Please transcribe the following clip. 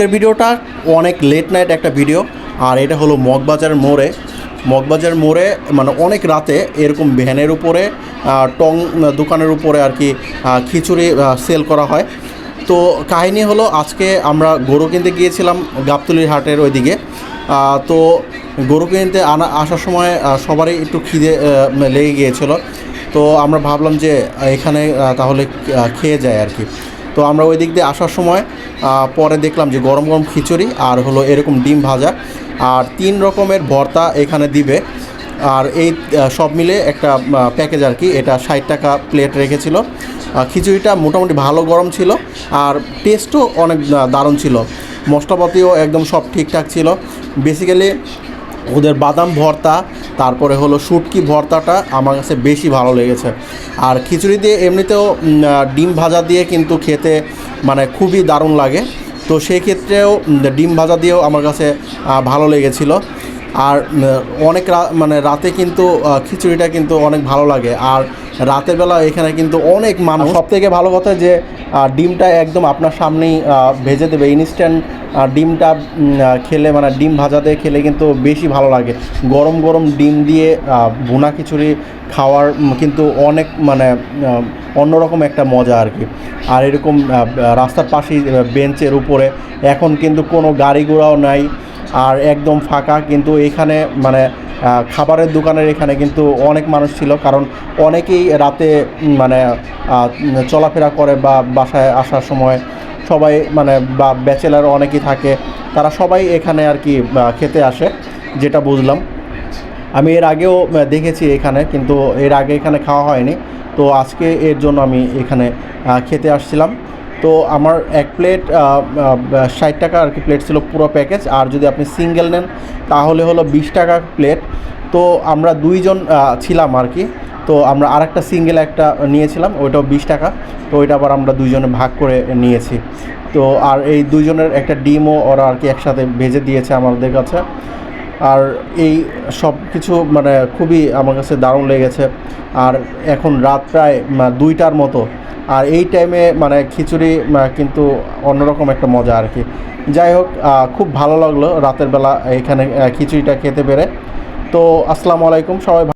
আজকের ভিডিওটা অনেক লেট নাইট একটা ভিডিও আর এটা হলো মগবাজার মোড়ে। মগবাজার মোড়ে মানে অনেক রাতে এরকম ভ্যানের উপরে টং দোকানের উপরে আর কি খিচুড়ি সেল করা হয়। তো কাহিনী হলো আজকে আমরা গরু কিনতে গিয়েছিলাম গাবতলির হাটের ওইদিকে। তো গরু কিনতে আনা, আসার সময় সবারই একটু খিদে লেগে গিয়েছিল। তো আমরা ভাবলাম যে এখানে তাহলে খেয়ে যায় আর কি। তো আমরা ওই দিক দিয়ে আসার সময় পরে দেখলাম যে গরম গরম খিচুড়ি আর হলো এরকম ডিম ভাজা আর তিন রকমের ভর্তা এখানে দিবে। আর এই সব মিলে একটা প্যাকেজ আর কি, এটা ষাট টাকা প্লেট রেখেছিল। খিচুড়িটা মোটামুটি ভালো গরম ছিল আর টেস্টও অনেক দারুণ ছিল। মশলাপাতিও একদম সব ঠিকঠাক ছিল। বেসিক্যালি ওদের বাদাম ভর্তা তারপরে হলো শুটকি ভর্তাটা আমার কাছে বেশি ভালো লেগেছে। আর খিচুড়ি দিয়ে এমনিতেও ডিম ভাজা দিয়ে কিন্তু খেতে মানে খুবই দারুণ লাগে। তো সেই ক্ষেত্রেও ডিম ভাজা দিয়েও আমার কাছে ভালো লেগেছিল। আর অনেক মানে রাতে কিন্তু খিচুড়িটা কিন্তু অনেক ভালো লাগে। আর রাতের বেলা এখানে কিন্তু অনেক মানুষ সব থেকে ভালো কথা যে ডিমটা একদম আপনার সামনেই ভেজে দেবে। ইনস্ট্যান্ট ডিমটা খেলে মানে ডিম ভাজা দিয়ে খেলে কিন্তু বেশি ভালো লাগে। গরম গরম ডিম দিয়ে ভুনা খিচুড়ি খাওয়ার কিন্তু অনেক মানে অন্যরকম একটা মজা আর কি। আর এরকম রাস্তার পাশেই বেঞ্চের উপরে এখন কিন্তু কোনো গাড়ি ঘোড়াও নাই। আর একদম ফাঁকা কিন্তু এখানে মানে খাবারের দোকানের এখানে কিন্তু অনেক মানুষ ছিল, কারণ অনেকেই রাতে মানে চলাফেরা করে বা বাসায় আসার সময় সবাই মানে বা ব্যাচেলার অনেকেই থাকে, তারা সবাই এখানে আর কি খেতে আসে, যেটা বুঝলাম। আমি এর আগেও দেখেছি এখানে, কিন্তু এর আগে এখানে খাওয়া হয়নি, তো আজকে এর জন্য আমি এখানে খেতে আসছিলাম। তো আমার এক প্লেট ষাট টাকা আর কি প্লেট ছিল পুরো প্যাকেজ আর যদি আপনি সিঙ্গেল নেন, তাহলে হলো বিশ টাকা প্লেট তো আমরা দুইজন ছিলাম আর কি। তো আমরা আর একটা সিঙ্গেল একটা নিয়েছিলাম, ওইটাও বিশ টাকা। তো ওইটা আবার আমরা দুইজনে ভাগ করে নিয়েছি। তো আর এই দুইজনের একটা ডিমও ওরা আর কি একসাথে ভেজে দিয়েছে আমাদের কাছে। আর এই সব কিছু মানে খুবই আমার কাছে দারুণ লেগেছে। আর এখন রাত প্রায় দুইটার মতো। আর এই টাইমে মানে খিচুড়ি কিন্তু অন্যরকম একটা মজা আর কি। যাই হোক খুব ভালো লাগল রাতের বেলা এখানে খিচুড়িটা খেতে পেরে। তো, আসসালামু আলাইকুম, সবাই